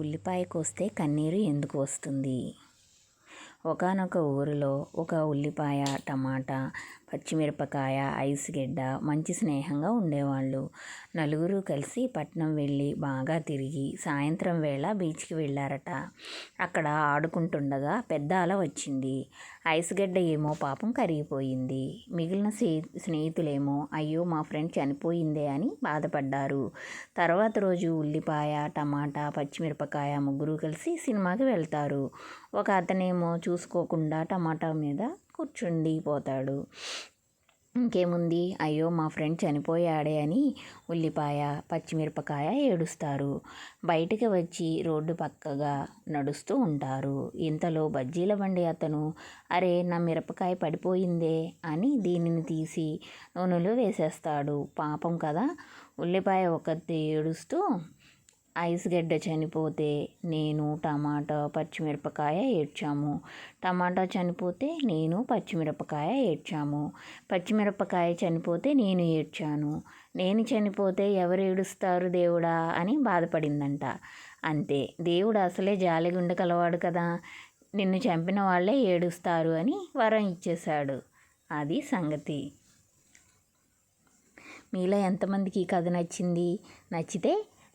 ఉల్లిపాయ కోస్తే కన్నీరు ఎందుకు వస్తుంది? ఒకానొక ఊరిలో ఒక ఉల్లిపాయ టమాటా పచ్చిమిరపకాయ ఐస్ గడ్డ మంచి స్నేహంగా ఉండేవాళ్ళు. నలుగురు కలిసి పట్నం వెళ్ళి బాగా తిరిగి సాయంత్రం వేళ బీచ్కి వెళ్ళారట. అక్కడ ఆడుకుంటుండగా పెద్ద అల వచ్చింది. ఐస్ గడ్డ ఏమో పాపం కరిగిపోయింది. మిగిలిన స్నేహితులేమో అయ్యో మా ఫ్రెండ్ చనిపోయిందే అని బాధపడ్డారు. తర్వాత రోజు ఉల్లిపాయ టమాటా పచ్చిమిరపకాయ ముగ్గురు కలిసి సినిమాకి వెళ్తారు. ఒక అతనేమో చూసుకోకుండా టమాటా మీద కూర్చుండిపోతాడు. ఇంకేముంది? అయ్యో మా ఫ్రెండ్ చనిపోయాడే అని ఉల్లిపాయ పచ్చిమిరపకాయ ఏడుస్తారు. బయటికి వచ్చి రోడ్డు పక్కగా నడుస్తూ ఉంటారు. ఇంతలో బజ్జీల బండి అతను అరే నా మిరపకాయ పడిపోయిందే అని దీనిని తీసి నూనెలో వేసేస్తాడు. పాపం కదా ఉల్లిపాయ ఒకటి ఏడుస్తూ ఐస్ గడ్డ చనిపోతే నేను టమాటా పచ్చిమిరపకాయ ఏడ్చాము. టమాటా చనిపోతే నేను పచ్చిమిరపకాయ ఏడ్చాము. పచ్చిమిరపకాయ చనిపోతే నేను ఏడ్చాను. నేను చనిపోతే ఎవరు ఏడుస్తారు దేవుడా అని బాధపడిందంట. అంతే దేవుడు అసలే జాలిగుండె కలవాడు కదా. నిన్ను చంపిన వాళ్ళే ఏడుస్తారు అని వరం ఇచ్చేశాడు. అది సంగతి. మీలో ఎంతమందికి ఈ కథ నచ్చింది? నచ్చితే